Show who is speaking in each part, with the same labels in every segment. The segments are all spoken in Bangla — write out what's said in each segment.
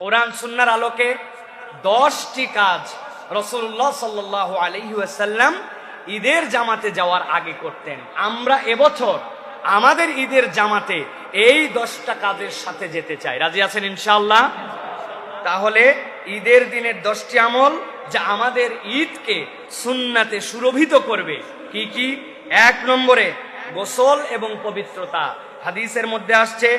Speaker 1: কোরআন সুন্নার আলোকে দশটি কাজ রসুল্লাহ সাল্লাহ আলহিউসাল্লাম ঈদের জামাতে যাওয়ার আগে করতেন। আমরা এবছর আমাদের ঈদের জামাতে এই দশটা কাজের সাথে যেতে চাই। রাজি আছেন ইনশাল্লাহ তাহলে ঈদের দিনের দশটি আমল যা আমাদের ঈদকে সুন্নাতে সুরভিত করবে, কি কি? এক নম্বরে গোসল এবং পবিত্রতা। হাদিসের মধ্যে আসছে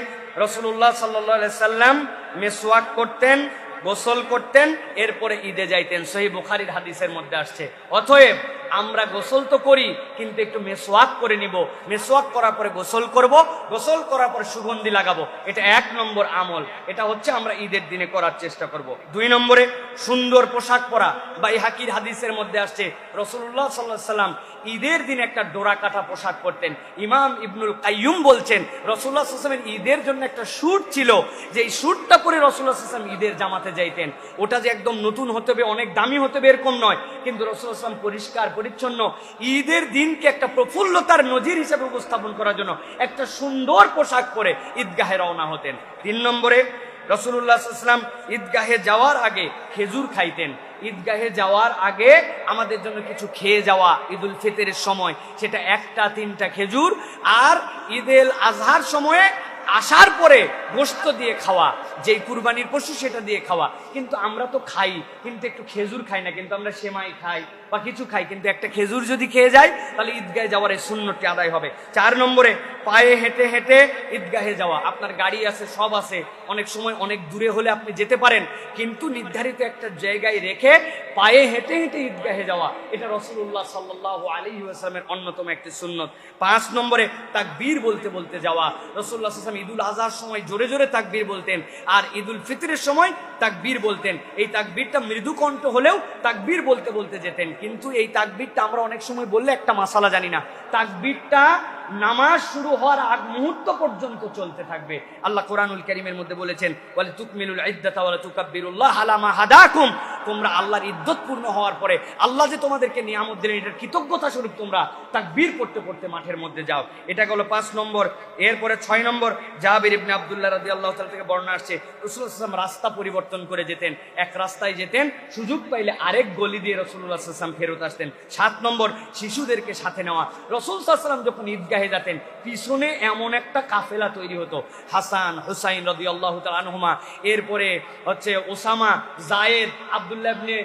Speaker 1: রসুল্লাহ সাল্লাহ সাল্লাম মেসওয়াক করতেন গোসল করতেন এরপরে ঈদে যাইতেন। সহি বুখারির হাদিসের মধ্যে আসছে। অতএব আমরা গোসল তো করি, কিন্তু একটু মেসোয়াক করে নিব। মেসোয়াক করার পরে গোসল করব, গোসল করার পরে সুগন্ধি লাগাবো। এটা এক নম্বর আমল। এটা হচ্ছে আমরা ঈদের দিনে করার চেষ্টা করব। দুই নম্বরে, সুন্দর পোশাক পরা। বা এই হাকির হাদিসের মধ্যে আসছে রসুল্লাহ সাল্লাহ সাল্লাম ঈদের দিন একটা ডোরা কাটা পোশাক পরতেন। ইমাম ইবনুল কাইয়ুম বলছেন রসুল্লাহ সাল্লামের ঈদের জন্য একটা স্যুট ছিল, যে এই স্যুটটা পরে রসুল্লাহ সাল্লাম ঈদের জামাতে যাইতেন। ওটা যে একদম নতুন হতে হবে, অনেক দামি হতে হবে, এরকম নয়। কিন্তু রসুল্লাহ সাল্লাম পরিষ্কার পরিচ্ছন্ন ঈদের দিনকে একটা প্রফুল্লতার নজির হিসেবে উপস্থাপন করার জন্য একটা সুন্দর পোশাক পরে ঈদগাহে রওনা হতেন। তিন নম্বরে রসুল্লাহাম ঈদগাহে যাওয়ার আগে খেজুর খাইতেন। ঈদগাহে যাওয়ার আগে আমাদের জন্য কিছু খেয়ে যাওয়া ঈদুল ফিতরের সময়, সেটা একটা তিনটা খেজুর আর ঈদেল আজহার সময়ে আসার পরে গোস্ত দিয়ে খাওয়া, যেই কুরবানির পশু সেটা দিয়ে খাওয়া। কিন্তু আমরা তো খাই, কিন্তু একটু খেজুর খাই না, কিন্তু আমরা সেমাই খাই বা কিছু খাই, কিন্তু একটা খেজুর যদি খেয়ে যাই, তাহলে ঈদগাহে যাওয়ার এই শূন্যটি আদায় হবে। চার নম্বরে, পায়ে হেঁটে হেঁটে ঈদগাহে যাওয়া। আপনার গাড়ি আছে, সব আছে। অনেক সময় অনেক দূরে হলে আপনি যেতে পারেন, কিন্তু নির্ধারিত একটা জায়গায় রেখে পায়ে হেঁটে হেঁটে ঈদগাহে যাওয়া, এটা রসুল্লাহ সাল্লাহ আলী আসলামের অন্যতম একটি সুন্নত। পাঁচ নম্বরে, তাকবীর বলতে বলতে যাওয়া। রসুল্লাহ আসলাম ঈদুল আজহার সময় জোরে জোরে তাকবীর বলতেন আর ঈদুল ফিতরের সময় তাকবীর বলতেন। এই তাকবীরটা মৃদু কণ্ঠ হলেও তাকবীর বলতে বলতে যেতেন। কিন্তু এই তাকবীরটা আমরা অনেক সময় বললে একটা মাসালা জানি না। তাকবীরটা নামাজ শুরু হওয়ার আগ মুহূর্ত পর্যন্ত চলতে থাকবে। আল্লাহ কোরআনুল করিমের মধ্যে বলেছেন বলে তুকমিলুল ইদ্দাতা ওয়ালা তুকাব্বিরুল্লাহ হাদাকুম। তোমরা আল্লাহর ইদ্যত পূর্ণ হওয়ার পরে আল্লাহ যে তোমাদেরকে নিয়ামত দিলেন, এটার কৃতজ্ঞতা স্বরূপ তোমরা তাকবীর করতে পড়তে মাঠের মধ্যে যাও। এটা হলো পাঁচ নম্বর। এরপরে ছয় নম্বর জাহাবির ইবনে আব্দুল্লাহ রাদিয়াল্লাহু তাআলা থেকে বর্ণনা আসছে আলাইহি ওয়াসাল্লাম রাস্তা পরিবর্তন করে যেতেন। এক রাস্তায় যেতেন, সুযোগ পাইলে আরেক গলি দিয়ে আলাইহি ওয়াসাল্লাম ফেরত আসতেন। সাত নম্বর, শিশুদেরকে সাথে নেওয়া। রসুল সাল্লাম যখন ঈদগাহে যেতেন, পিছনে এমন একটা কাফেলা তৈরি হতো। হাসান, হুসাইন রদি আল্লাহ আনহুমা। এরপরে হচ্ছে Osama, Zayed Abdullah ibn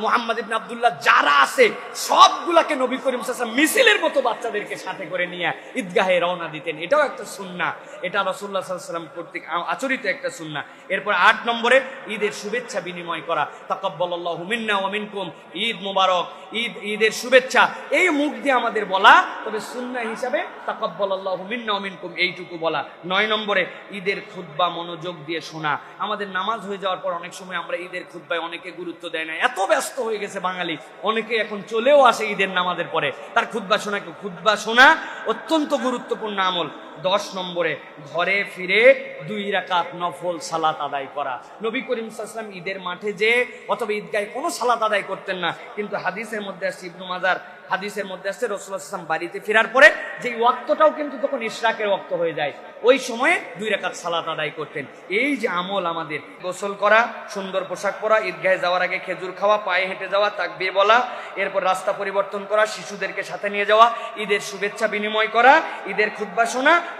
Speaker 1: Muhammad যারা আছে, সবগুলাকে নবী মতো বাচ্চাদেরকে সাথে করে নিয়ে রওনা দিতেন। এটাও একটা সুন্না। এটা কর্তৃক আচরিত একটা সুন্না। এরপর আট নম্বরে ঈদের শুভেচ্ছা বিনিময় করা। তাকব্বাল্লাহ ঈদ মুবারক। ঈদ, ঈদের শুভেচ্ছা। এই মুখ দিয়ে আমাদের বলা, তবে সুন্না হিসাবে তাকব্বাল্লাহ এইটুকু বলা। নয় নম্বরে ঈদের খুদ্া মনোযোগ দিয়ে শোনা। আমাদের নামাজ হয়ে যাওয়ার পর অনেক সময় আমরা ঈদের খুদ্বায় অনেকে গুরুত্ব দেয় না। এত ব্যস্ত হয়ে গেছে বাঙালি। অনেকে এখন চলেও আসে ঈদের নামাজের পরে। তার খুদ্া শোনাকে খুদ্া শোনা অত্যন্ত গুরুত্বপূর্ণ আমল। দশ নম্বরে, ঘরে ফিরে দুই রাকাত নফল সালাত আদায় করা। নবী করিম সাল্লাম ঈদের মাঠে যে, অথবা ঈদগাহে কোনো সালাত আদায় করতেন না। কিন্তু হাদিসের মধ্যে আসছে ইবনু মাজার হাদিসের মধ্যে আসছে আসলাম বাড়িতে ফেরার পরে যে ওয়াক্তটাও কিন্তু তখন ইশরাকের ওয়াক্ত হয়ে যায়। ওই সময়ে দুই রেখাত সালাত আদায় করতেন। এই যে আমল আমাদের, গোসল করা, সুন্দর পোশাক পরা, ঈদগাহে যাওয়ার আগে খেজুর খাওয়া, পায়ে হেঁটে যাওয়া তাক তাকবির বলা, এরপর রাস্তা পরিবর্তন করা, শিশুদেরকে সাথে নিয়ে যাওয়া, ঈদের শুভেচ্ছা বিনিময় করা, ঈদের খুদ্া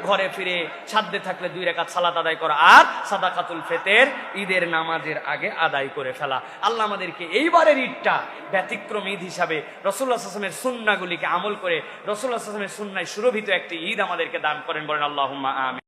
Speaker 1: ঘরে ফিরে সাধ্যে থাকলে দুই রেখাত সালাত আদায় করা আর সাদা সাদাকাতুল ফেতের, ঈদের নামাজের আগে আদায় করে ফেলা। আল্লাহ আমাদেরকে এইবারের ঈদটা ব্যতিক্রম ঈদ হিসাবে রসুল্লাহ আসলামের সুন্নাগুলিকে আমল করে রসুল্লাহ আসলামের সুন্নায় সুরভিত একটি ঈদ আমাদেরকে দান করেন, বলেন আল্লাহ আমি